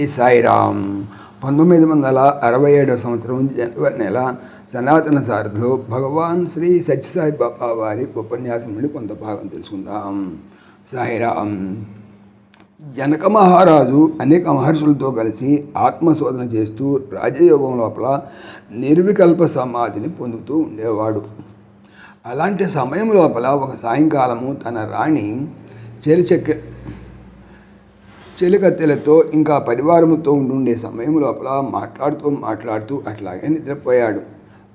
శ్రీ సాయిరామ్. పంతొమ్మిది వందల అరవై ఏడవ సంవత్సరం జనవరి నెల సనాతన సారథిలో భగవాన్ శ్రీ సత్యసాయి బాబా వారి ఉపన్యాసం నుండి కొంత భాగం తెలుసుకుందాం. సాయిరామ్. జనక మహారాజు అనేక మహర్షులతో కలిసి ఆత్మశోధన చేస్తూ రాజయోగం లోపల నిర్వికల్ప సమాధిని పొందుతూ ఉండేవాడు. అలాంటి సమయం లోపల ఒక సాయంకాలము తన రాణి చెలిచెక్క చెలికత్తెలతో ఇంకా పరివారముతో ఉండుండే సమయం లోపల మాట్లాడుతూ మాట్లాడుతూ అట్లాగే నిద్రపోయాడు.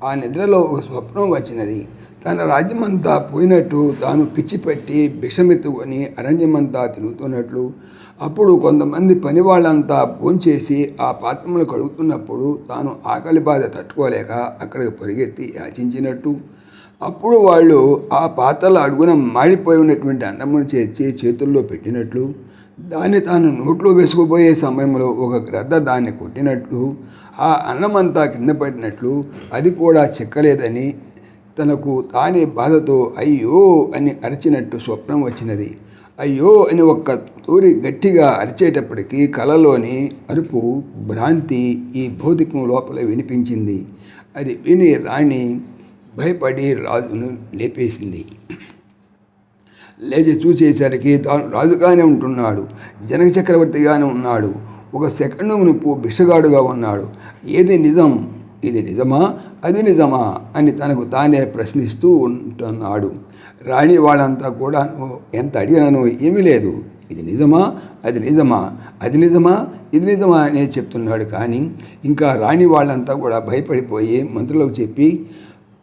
ఆ నిద్రలో ఒక స్వప్నం వచ్చినది. తన రాజ్యమంతా పోయినట్టు తాను పిచ్చిపెట్టి భిషమెత్తుకొని అరణ్యమంతా తిరుగుతున్నట్లు అప్పుడు కొంతమంది పని వాళ్ళంతా భోంచేసి ఆ పాత్రములు కడుగుతున్నప్పుడు తాను ఆకలి బాధ తట్టుకోలేక అక్కడికి పరిగెత్తి యాచించినట్టు. అప్పుడు వాళ్ళు ఆ పాత్రల అడుగున మాడిపోయి ఉన్నటువంటి అన్నమును చేర్చి చేతుల్లో పెట్టినట్లు. దాన్ని తాను నోట్లో వేసుకుపోయే సమయంలో ఒక గ్రద్ద దాన్ని కొట్టినట్లు ఆ అన్నమంతా కింద పడినట్లు అది కూడా చిక్కలేదని తనకు తానే బాధతో అయ్యో అని అరిచినట్టు స్వప్నం వచ్చినది. అయ్యో అని ఒక్క తూరి గట్టిగా అరిచేటప్పటికీ కలలోని అరుపు భ్రాంతి ఈ భౌతికం లోపల వినిపించింది. అది విని రాణి భయపడి రాజును లేపేసింది. లేచి చూసేసరికి తాను రాజుగానే ఉంటున్నాడు. జనక చక్రవర్తిగానే ఉన్నాడు. ఒక సెకండ్ మునుపు బిషగాడుగా ఉన్నాడు. ఏది నిజం ఇది నిజమా? అది నిజమా? అని తనకు తానే ప్రశ్నిస్తూ ఉంటున్నాడు. రాణి వాళ్ళంతా కూడా నువ్వు ఎంత అడిగినను ఏమీ లేదు. ఇది నిజమా? అది నిజమా? అది నిజమా? ఇది నిజమా? అనే చెప్తున్నాడు. కానీ ఇంకా రాణి వాళ్ళంతా కూడా భయపడిపోయి మంత్రులకు చెప్పి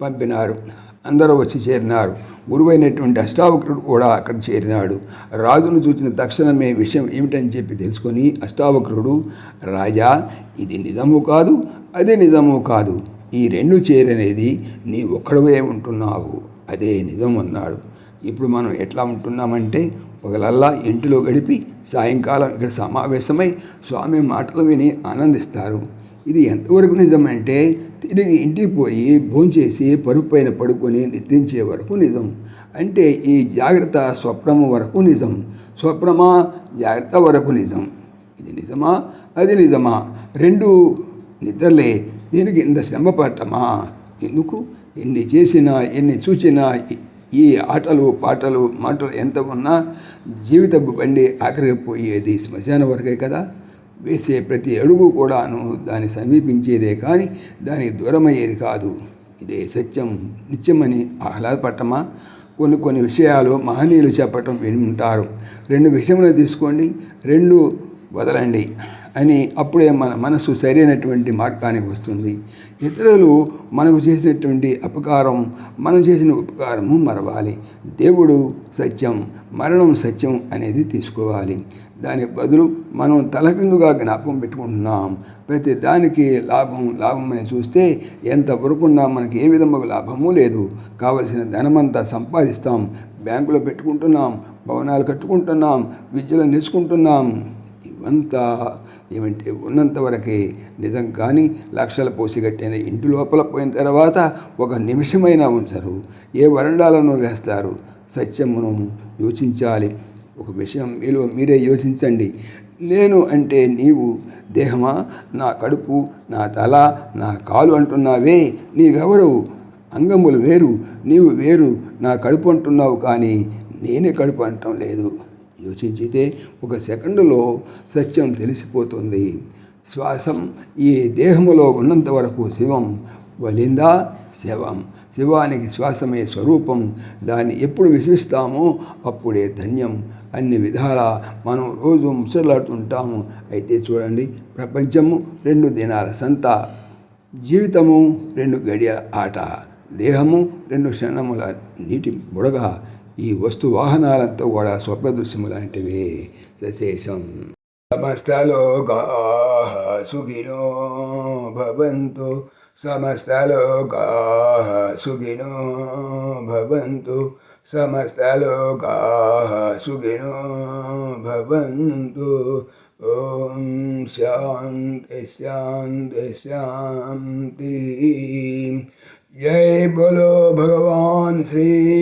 పంపినారు. అందరూ వచ్చి చేరినారు. గురువైనటువంటి అష్టావక్రుడు కూడా అక్కడ చేరినాడు. రాజును చూసిన తక్షణమే విషయం ఏమిటని చెప్పి తెలుసుకొని అష్టావక్రుడు రాజా ఇది నిజము కాదు అదే నిజము కాదు. ఈ రెండు చేరనేది నీ ఒక్కడవే ఉంటున్నావు. అదే నిజం అన్నాడు. ఇప్పుడు మనం ఎట్లా ఉంటున్నామంటే పగలల్లా ఇంటిలో గడిపి సాయంకాలం ఇక్కడ సమావేశమై స్వామి మాటలు విని ఆనందిస్తారు. ఇది ఎంతవరకు నిజమంటే తిరిగి ఇంటికి పోయి భోంచేసి పరుపు పైన పడుకొని నిద్రించే వరకు నిజం. అంటే ఈ జాగ్రత్త స్వప్నము వరకు నిజం. స్వప్నమా జాగ్రత్త వరకు నిజం. ఇది నిజమా? అది నిజమా? రెండు నిద్రలే. దీనికి ఇంత శ్రమ పట్టమా ఎందుకు? ఎన్ని చేసినా ఎన్ని చూసినా ఈ ఆటలు పాటలు మాటలు ఎంత ఉన్నా జీవిత బండి ఆఖరికి పోయేది శ్మశాన వరకే కదా? వేసే ప్రతి అడుగు కూడాను దాన్ని సమీపించేదే కానీ దానికి దూరమయ్యేది కాదు. ఇదే సత్యం. నిత్యమని ఆహ్లాదపట్టమా? కొన్ని కొన్ని విషయాలు మహనీయులు చెప్పటం విని ఉంటారు రెండు విషయములు తీసుకోండి. రెండు వదలండి. అని అప్పుడే మన మనసు సరైనటువంటి మార్గానికి వస్తుంది. ఇతరులు మనకు చేసినటువంటి అపకారం మనం చేసిన ఉపకారము మరవాలి. దేవుడు సత్యం మరణం సత్యం అనేది తీసుకోవాలి. దానికి బదులు మనం తలకిందుగా జ్ఞాపకం పెట్టుకుంటున్నాం. ప్రతి దానికి లాభం లాభం అని చూస్తే ఎంత వరకున్నా మనకి ఏ విధముగా లాభము లేదు. కావలసిన ధనమంతా సంపాదిస్తాం. బ్యాంకులో పెట్టుకుంటున్నాం భవనాలు కట్టుకుంటున్నాం విద్యలో నేర్చుకుంటున్నాం. అంతా ఏమంటే ఉన్నంత వరకే నిజం కానీ లక్షల పోసిగట్టిన ఇంటి లోపల పోయిన తర్వాత ఒక నిమిషమైనా ఉంచరు. ఏ వరండాలను వేస్తారు. సత్యమును యోచించాలి. ఒక విషయం మీలో మీరే యోచించండి. నేను అంటే నీవు దేహమా? నా కడుపు నా తల నా కాలు అంటున్నావే. నీవెవరు? అంగములు వేరు. నీవు వేరు. నా కడుపు అంటున్నావు కానీ నేనే కడుపు అంటం లేదు. యోచించితే ఒక సెకండులో సత్యం తెలిసిపోతుంది. శ్వాసం ఈ దేహములో ఉన్నంత వరకు శివం వలిందా శవం. శివానికి శ్వాసమే స్వరూపం. దాన్ని ఎప్పుడు విశ్వసిస్తామో అప్పుడే ధన్యం. అన్ని విధాల మనం రోజు ముసలాడుతుంటాము. అయితే చూడండి ప్రపంచము రెండు దినాల సంత. జీవితము రెండు గడియ ఆట. దేహము రెండు క్షణముల నీటి బుడగ. ఈ వస్తు వాహనాలంతా కూడా స్వప్నదృశ్యము లాంటివి. సశేషం. సమస్తలోకా సుగినో భవంతు. సమస్తలోకా సుగినో భవంతు. సమస్తలోకా సుగినో భవంతు. ఓం శాంతి శాంతి శాంతి. జై బోలో భగవాన్ శ్రీ